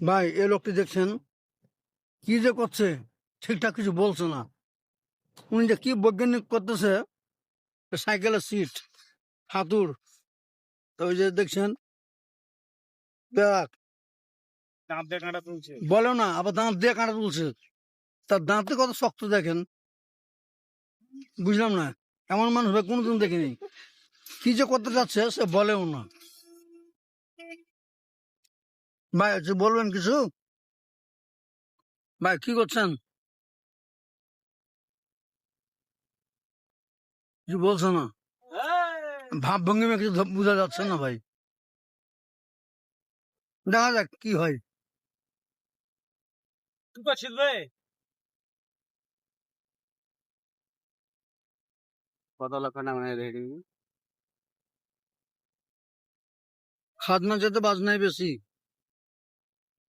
ভাই এ লোকটি দেখছেন? কি যে করছে? ঠিকঠাক কিছু বলছে না। উনি যে কি বৈজ্ঞানিক করতেছে? সাইকেলের সিট হাতুর তো ওই যে দেখছেন? বলে না আবার দাঁত দিয়ে কাঁটা তুলছে। তার দাঁতে কত শক্ত দেখেন? বুঝলাম না। এমন মানুষ কোনোদিন দেখিনি। কি যে করতে চাচ্ছে সে বলেও না। ভাই বলবেন কিছু? ভাই কি করছেন? কিছু বলছো না? ভাব ভঙ্গিমে কিছু বোঝা যাচ্ছে না ভাই। দেখা যাক কি হয়। কত লক্ষ টাকা মানে রেডি খাজনা যেতে বাজনাই বেশি।